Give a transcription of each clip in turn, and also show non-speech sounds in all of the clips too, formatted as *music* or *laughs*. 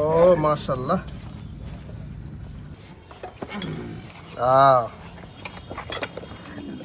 ও মাশাল্লাহ।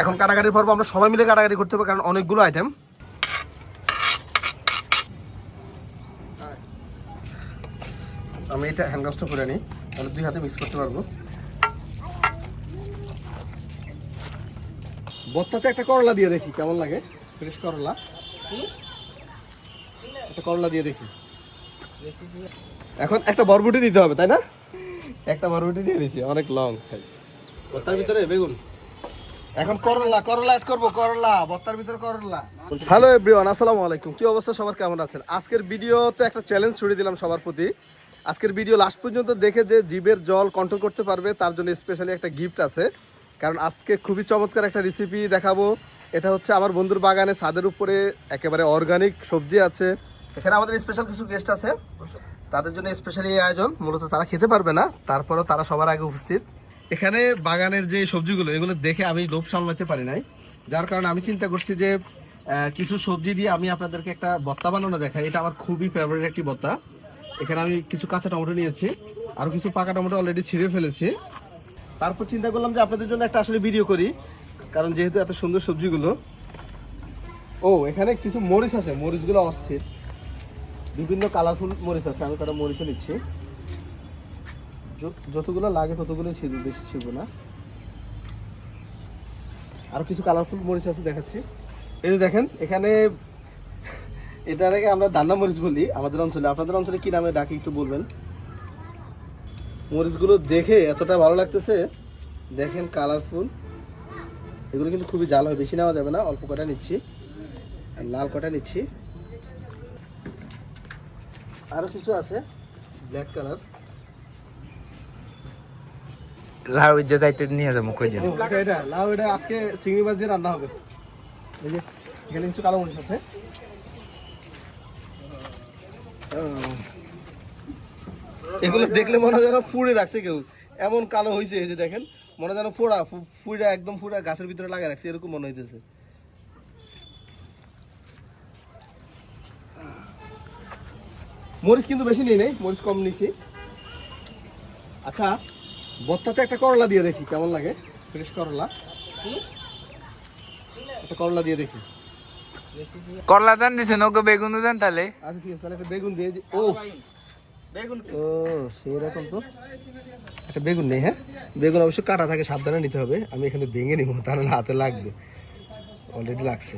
এখন কাটাকাটির পর্ব আমরা সবাই মিলে কাটাকাটি করতে হবে কারণ অনেকগুলো আইটেম আমি এটা হ্যান্ড গ্লাভসটা করে নিই তাহলে দুই হাতে মিক্স করতে পারব। বত্তাতে একটা করলা দিয়ে দেখি কেমন লাগে? ফ্রেশ করলা। একটা করলা দিয়ে দেখি। এখন একটা বরবটি দিতে হবে তাই না? একটা বরবটি দিয়ে দিছি অনেক লং সাইজ বত্তার ভিতরে বেগুন। এখন করলা করলা অ্যাড করব করলা বত্তার ভিতরে করলা। হ্যালো এভরিওয়ান আসসালামু আলাইকুম। কি অবস্থা সবার কেমন আছেন? আজকের ভিডিওতে একটা চ্যালেঞ্জ ছুড়ে দিলাম সবার প্রতি। আজকের ভিডিও লাস্ট পর্যন্ত দেখে যে জীবের জল কন্ট্রোল করতে পারবে তার জন্য স্পেশালি একটা গিফট আছে। কারণ আজকে খুবই চমৎকার একটা রেসিপি দেখাবো। এটা হচ্ছে আমার বন্ধুর বাগানে ছাদের উপরে একেবারে অর্গানিক সবজি আছে। এখানে আমাদের স্পেশাল কিছু গেস্ট আছে। তাদের জন্য স্পেশালি এই আয়োজন, মূলত তারা খেতে পারবে না, তারপরেও তারা সবার আগে উপস্থিত। এখানে বাগানের যে সবজিগুলো, এগুলো দেখে আমি লোভ সামলাতে পারি নাই। যার কারণে আমি চিন্তা করছি যে কিছু সবজি দিয়ে আমি আপনাদেরকে একটা বত্তা বানানো দেখাই। এটা আমার খুবই ফেভারিট একটি বত্তা। এখানে আমি কিছু কাঁচা টমেটো নিয়েছি আর কিছু পাকা টমেটো অলরেডি ছিঁড়ে ফেলেছি। তারপর চিন্তা করলাম যে আপনাদের জন্য একটা আসলে ভিডিও করি, কারণ যেহেতু এত সুন্দর সবজিগুলো। ও, এখানে কিছু মরিচ আছে, মরিচগুলো অস্থির। বিভিন্ন কালারফুল মরিচ আছে, আমি তারা মরিচও নিচ্ছি। যত- যতগুলো লাগে ততগুলো ছিল বেশি ছিল না। আর কিছু কালারফুল মরিচ আছে দেখাচ্ছি। এই যে দেখেন, এখানে এটাকে আমরা দান্না মরিচ বলি আমাদের অঞ্চলে। আপনাদের অঞ্চলে কি নামে ডাকি একটু বলবেন? মরিচগুলো দেখে এতটা ভালো লাগতেছে। দেখেন কালারফুল এগুলো কিন্তু খুবই জাল হয়, বেশি নেওয়া যাবে না, অল্প কটা নিচ্ছি। আর লাল কটা নিচ্ছি। আরও কিছু আছে? ব্ল্যাক কালার লাউ ইজ্জত যাইতে নিয়ে যাব কই দিন এটা লাউ এটা আজকে চিংড়ি মাছ দিয়ে রান্না হবে। এই যে এখানে কিছু কালো মরিচ আছে। এগুলো দেখলে মনে যেন পুড়ে রাখছে কেউ। এমন কালো হয়েছে এই যে দেখেন মনে যেন পোড়া পুড়া একদম পুরা গাছের ভিতরে লাগা রাখছে এরকম মনে হইতেছে। মরিচ কিন্তু বেশি নেই নাই? মরিচ কম নিছি। আচ্ছা বত্তাতে একটা করলা দিয়ে দেখি কেমন লাগে? ফ্রেশ করলা। একটা করলা দিয়ে দেখি। করলা দেন দিছেন ওকে বেগুন দেন তাহলে। আচ্ছা ঠিক আছে তাহলে একটা বেগুন দিয়ে ও বেগুন ও সেরকম তো। একটা বেগুন নেই হ্যাঁ? বেগুন অবশ্য কাটা থাকে সাবধানে নিতে হবে। আমি এখানে ভেঙে নিব তাহলে না হাতে লাগবে। অলরেডি লাগছে।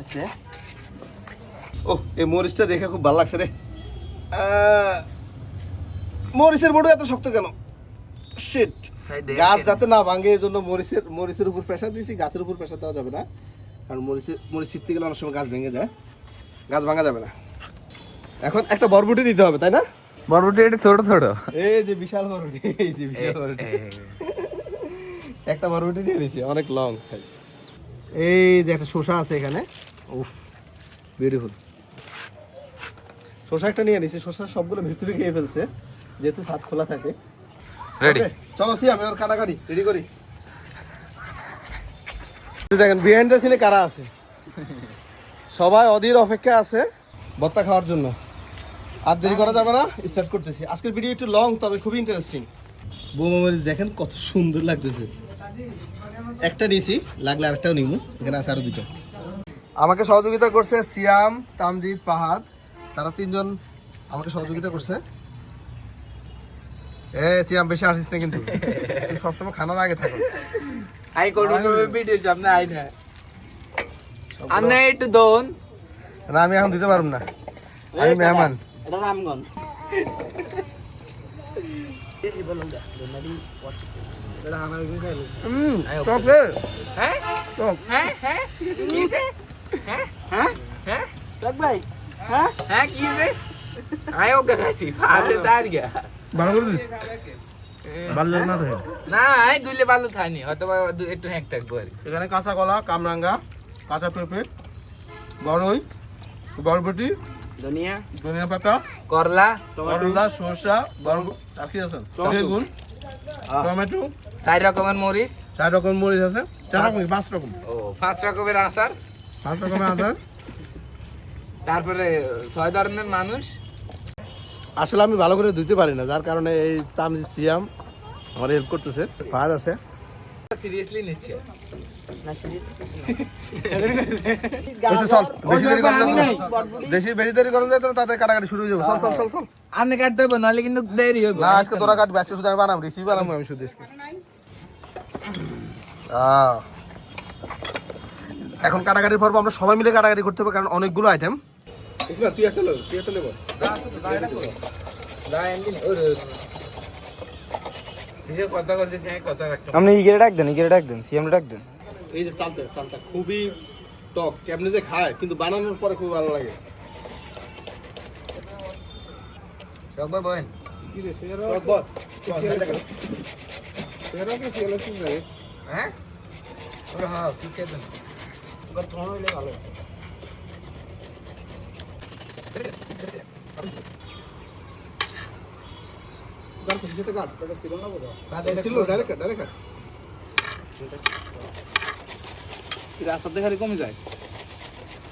আচ্ছা। ও এই মরিচটা দেখে খুব ভালো লাগছে রে। মরিচের বড় এত শক্ত কেন? শিট গাছ যাতে না ভাঙে এই জন্য মরিচের মরিচের উপর প্রেশার দিয়েছি গাছের উপর প্রেশার দেওয়া যাবে না। কারণ মরিচের মরিচ ছিটতে গেলে অনেক সময় গাছ ভেঙে যায়। গাছ ভাঙা যাবে না। এখন একটা বরবটি দিতে হবে তাই না? বরবটি এটা ছোট ছোট। এই যে বিশাল বরবটি এই যে বিশাল বরবটি। একটা বরবটি দিয়ে দিয়েছি অনেক লং সাইজ এই যে একটা শসা আছে এখানে। উফ বিউটিফুল শসা একটা নিয়ে নিয়েছি শসা সবগুলো ভিতরে খেয়ে ফেলছে যেহেতু ছাদ খোলা থাকে। রেডি চলো সি আমি ওর কাটাকাটি রেডি করি। দেখেন বিহাইন্ড দ্য সিনে কারা আছে? সবাই অধীর অপেক্ষা আছে ভত্তা খাওয়ার জন্য। আর দেরি করা যাবে না স্টার্ট করতেছি। আজকের ভিডিও একটু লং তবে খুবই ইন্টারেস্টিং বোমা দেখেন কত সুন্দর লাগতেছে। একটা নিয়েছি লাগলে আরেকটাও নিবো এখানে আছে আরও দুটো আমাকে সহযোগিতা করছে সিয়াম তামজিদ ফাহাদ। তারা তিনজন আমাকে সহযোগিতা করছে। এ সিয়াম বেশি আসিস না কিন্তু। তুই সবসময় খানার আগে থাকিস। আই কোন ভিডিও সামনে আই না। আন্না একটু দোন। না আমি এখন দিতে পারব না। আমি মেহমান। এটা রামগঞ্জ। হ্যাঁ হ্যাঁ হ্যাঁ কিসে হ্যাঁ হ্যাঁ হ্যাঁ দেখ ভাই হ্যাঁ হ্যাঁ কিসে আই ওকে খাইছি ফাদে সার গিয়া ভালো করে দিস ভালো না তো না আই দুলে ভালো থাইনি হয়তো একটু হ্যাক থাকব আর। এখানে কাঁচা কলা কামরাঙ্গা কাঁচা পেঁপে বড়ই বরবটি ধনিয়া ধনিয়া পাতা করলা করলা শসা বরবটি আর কি আছে বেগুন টমেটো চার রকমের মরিচ। চার রকম মরিচ আছে? চার রকম পাঁচ রকম? ও পাঁচ রকমের আচার। পাঁচ রকমের আচার? তারপরে ছয় ধরনের মানুষ। আসলে আমি ভালো করে ধুতে পারি না যার কারণে এই তামজি সিয়াম আমার হেল্প করতেছে। ফাহাদ আছে। সিরিয়াসলি নিচ্ছে। বেশি দেরি করা যায় তো তাদের কাটাকাটি শুরু হয়ে যাবে। চল চল চল চল। আনে কাটতে হবে নাহলে কিন্তু দেরি হবে না আজকে তোরা কাটবে আজকে শুধু আমি বানাবো রিসিভ বানাবো আমি শুধু আজকে। এখন কাটাকাটি পর্ব আমরা সবাই মিলে কাটাকাটি করতে হবে কারণ অনেকগুলো আইটেম তুই একটা তুই একটা আপনি ইগেরে ডাক দেন ইগেরে ডাক দেন সিএম ডাক দেন। এই যে চালতে চালটা খুবই টক কেমনে যে খায় কিন্তু বানানোর পরে খুব ভালো লাগে। সবাই বলেন। টক বল। হ্যাঁ ওরে হ্যাঁ ঠিক আছে ছিল, direct কাট, direct কাট। রাস্তাতে খালি কমে যায়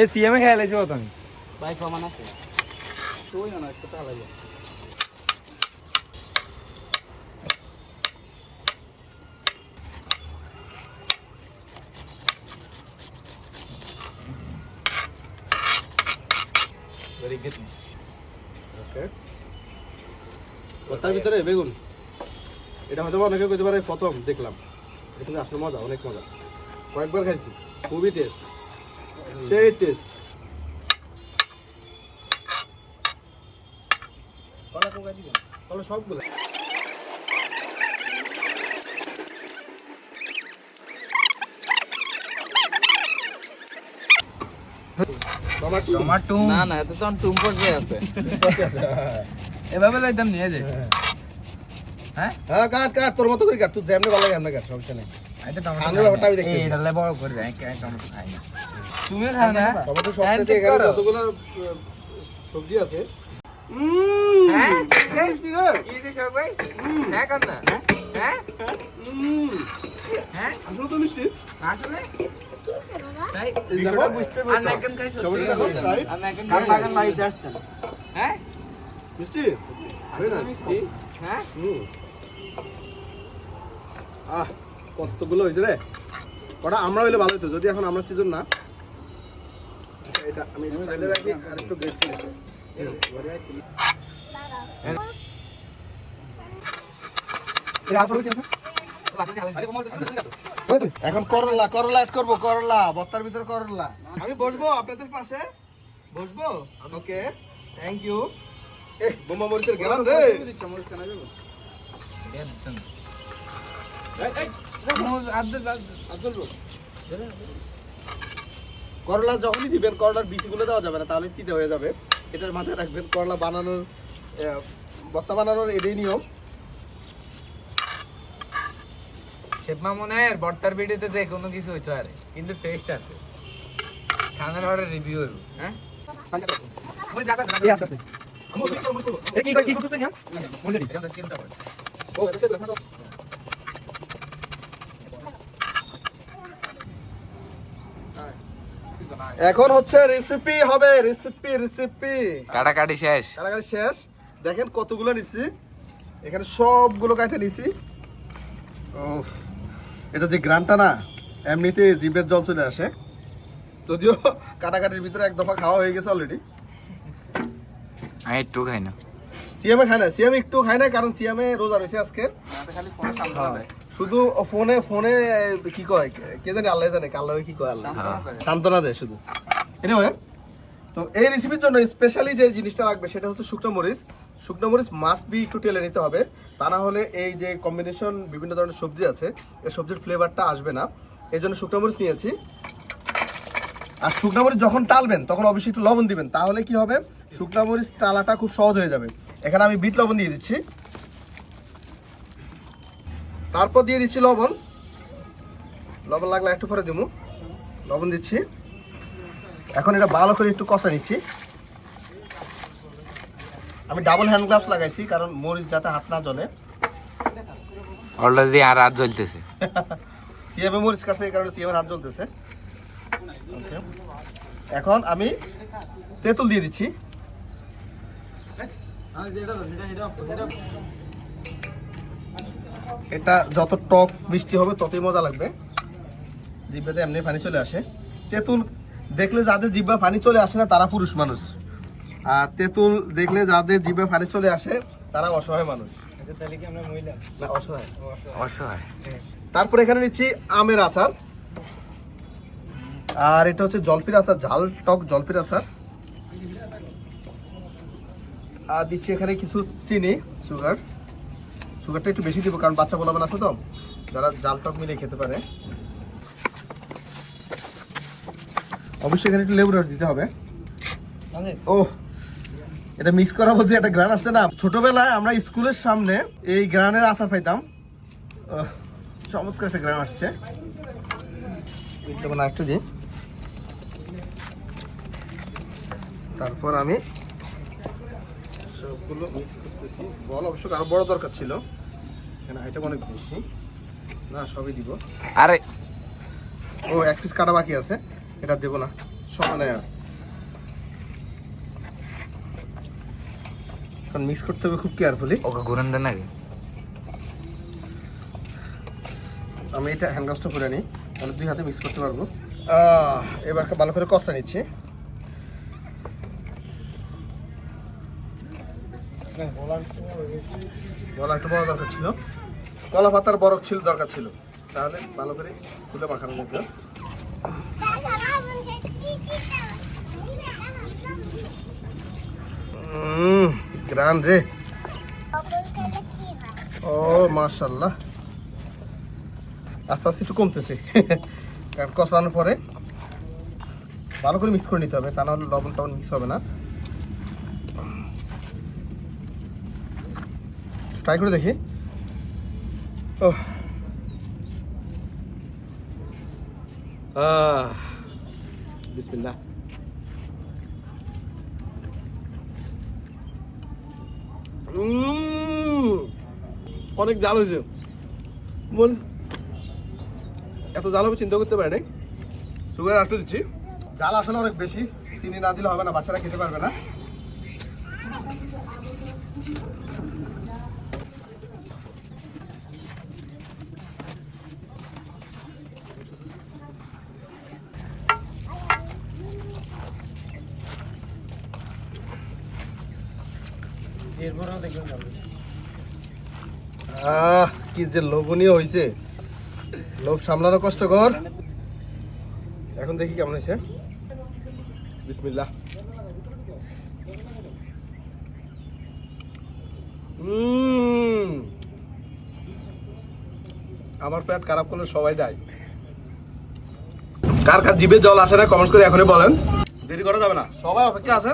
এ সিএম এ খেয়ালাইছি কত আমি ভাই প্রমাণ আছে ভেরি ভর্তার ভিতরে বেগুন। এটা হয়তো অনেকে কইতে পারে প্রথম দেখলাম। এটা কিন্তু আসলে মজা অনেক মজা। কয়েকবার খাইছি খুবই টেস্ট সেই টেস্ট কলা সবগুলো। টমাটো না না এত টুম পড়ে আছে। এভাবে লাইতাম নিয়ে যায় হ্যাঁ? হ্যাঁ কাট কাট তোর মতো করে কাট। তুই যেমনি ভালো লাগে এমনি কাট সমস্যা নেই। এটা ব্যাপারটা আমি দেখতেছি। এটা বড় করে দেয় টমেটো খাই না। তুমি খাও না? টমেটো হ্যাঁ, সবচেয়ে এখানে যতগুলো সবজি আছে। হ্যাঁ কি ভাই? হ্যাঁ কর না। হ্যাঁ? হ্যাঁ? আসলে তো মিষ্টি। আসলে? তাই খাই সত্যি। বাগান বাড়িতে আসছেন হ্যাঁ? মিষ্টি? মিষ্টি। হ্যাঁ। আহ কতগুলো হয়েছে রে? আমরা হইলে ভালো হতো যদি এখন আমরা সিজন না। আচ্ছা, এখন করলা করলা অ্যাড করব করলা বত্তার ভিতরে করলা। আমি বসবো আপনাদের পাশে। বসবো? ওকে থ্যাংক ইউ বোমা মরিচের গেলাম রে। করলা যখনই দিবেন করলার বিচিগুলো দেওয়া যাবে না তাহলে তিতে হয়ে যাবে এটার মাথায় রাখবেন করলা বানানোর ভর্তা বানানোর এটাই নিয়ম শেফ মামুনের বর্তার ভিডিওতে দেখ কোনো কিছু হইতে পারে কিন্তু টেস্ট আছে খানার পরে রিভিউ হইব হ্যাঁ কি কি করতে নিয়া এখন হচ্ছে রেসিপি হবে রেসিপি রেসিপি কাটাকাটি শেষ। কারাগারি শেষ। দেখেন কতগুলো নিছি। এখানে সবগুলো কাটে নিছি। উফ, এটা যে গ্রানটা না এমনিতে জিভের জল চলে আসে। যদিও কাটাকাটির ভিতরে এক দফা খাওয়া হয়ে গেছে অলরেডি আমি একটু খাই না। সিএমএ খায় না সিএম একটু খায় না কারণ সিএমএ রোজা রয়েছে আজকে। ফোনে হ্যাঁ, শুধু ফোনে ফোনে কি কয় কে জানে আল্লাহ জানে আল্লাহ কি কয় আল্লাহ। সান্ত্বনা দেয়। শুধু। এনিওয়ে তো এই রেসিপির জন্য স্পেশালি যে জিনিসটা লাগবে সেটা হচ্ছে শুকনো মরিচ। শুকনো মরিচ মাস্ট বি একটু টেলে নিতে হবে। তা না হলে এই যে কম্বিনেশন বিভিন্ন ধরনের সবজি আছে এই সবজির ফ্লেভারটা আসবে না। এই জন্য শুকনো মরিচ নিয়েছি। আর শুকনো মরিচ যখন টালবেন তখন অবশ্যই একটু লবণ দিবেন। তাহলে কি হবে? শুকনো মরিচ টালাটা খুব সহজ হয়ে যাবে। এখানে আমি বিট লবণ দিয়ে দিচ্ছি। তারপর দিয়ে দিচ্ছি লবণ। লবণ লাগলে একটু পরে দেবো। লবণ দিচ্ছি। এখন এটা ভালো করে একটু কষা নিচ্ছি। আমি ডাবল হ্যান্ড গ্লাভস লাগাইছি কারণ মরিচ যাতে হাত না জ্বলে। অলরেডি আর হাত জ্বলতেছে। *laughs* সিএমএ মরিচ কাছে এই কারণে সিএমএর হাত জ্বলতেছে. এখন আমি তেঁতুল দিয়ে দিচ্ছি। এটা যত টক মিষ্টি হবে ততই মজা লাগবে। জিব্বাতে এমনি পানি চলে আসে। তেঁতুল দেখলে যাদের জিব্বা পানি চলে আসে না তারা পুরুষ মানুষ। আর তেঁতুল দেখলে যাদের জিব্বা পানি চলে আসে তারা অসহায় মানুষ। না অসহায়। অসহায়। তারপর এখানে নিচ্ছি আমের আচার। আর এটা হচ্ছে জলপির আচার ঝাল টক জলপির আচার। আর দিচ্ছি এখানে কিছু চিনি সুগার সুগারটা একটু বেশি দিব কারণ বাচ্চা বলাবেন আছে তো। যারা জাল টক মিলে খেতে পারে। অবশ্যই এখানে একটু লেবু রস দিতে হবে। ও এটা মিক্স করা বলছে একটা গ্রান আসছে না। ছোটবেলায় আমরা স্কুলের সামনে এই গ্রানের আচার পাইতাম। চমৎকার একটা গ্রান আসছে। একটু দিই। তারপর আমি সবগুলো মিক্স করতেছি। বল অবশ্য আরও বড় দরকার ছিল। এখানে আইটেম অনেক বেশি। না সবই দিব। আরে। ও এক পিস কাটা বাকি আছে। এটা দেবো না। সময় নেই আর। কারণ মিক্স করতে হবে খুব কেয়ারফুলি ওকে ঘুরেন দেন নাকি? আমি এটা হ্যান্ড গ্লাভসটা করে নিই। তাহলে দুই হাতে মিক্স করতে পারব। এবার ভালো করে কষটা নিচ্ছি। গলা একটু বড় দরকার ছিল। কলা পাতার বরফ ছিল, দরকার ছিল। তাহলে ভালো করে খুলে মাখানো যেত গ্রান রে। ও মাশাল্লাহ আস্তে আস্তে একটু কমতেছে। কষানোর পরে ভালো করে মিক্স করে নিতে হবে, তা নাহলে লবণ টবণ মিক্স হবে না। ট্রাই করে দেখি। অনেক জাল হয়েছে। এত জাল হবে চিন্তা করতে পারি সুগার একটু দিচ্ছি। জাল আসলে অনেক বেশি। চিনি না দিলে হবে না, বাচ্চারা খেতে পারবে না। আহ কি যে লোভনীয় হয়েছে লোভ সামলানো কষ্টকর এখন দেখি কেমন হয়েছে বিসমিল্লাহ। উম। আমার পেট খারাপ করলে সবাই দেয়। কার কার জিভে জল আসে না কমেন্ট করে এখনই বলেন। দেরি করা যাবে না। সবাই অপেক্ষা আছে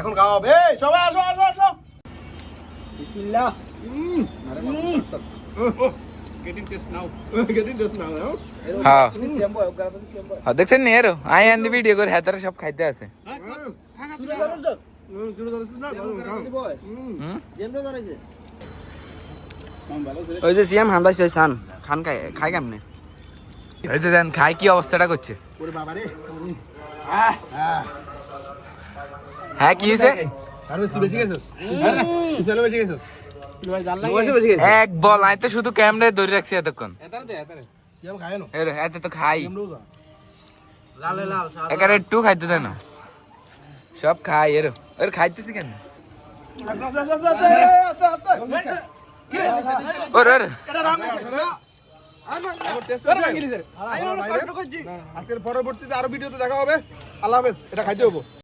এখন খাওয়া হবে। সবাই আসো আসো আসো। বিসমিল্লাহ। Getting test now getting test now হ্যাঁ হ্যাঁ দেখছেন নি আই আন্দি ভিডিও করে হাতারে সব খাইতে আছে ওই যে সিএম হান্দাইছে সান। খান খাই খাই কেমনে? এই যে দেন খাই কি অবস্থাটা করছে? ওরে বাবা রে। হ্যাঁ কি হয়েছে? আর বেশি গেছিস বেশি গেছিস এক বল আমি তো শুধু ক্যামেরায় ধরে রাখছি এতক্ষণ তুই আমি খাই না এর এত তো খাই লাল লাল সাদা একারে একটু খাইতে দেয় না সব খাই এর এর খাইতেছি কেন ওর ওর আজকের পরবর্তীতে আরও ভিডিওতে দেখা হবে আল্লাহ হাফেজ এটা খাইতে হব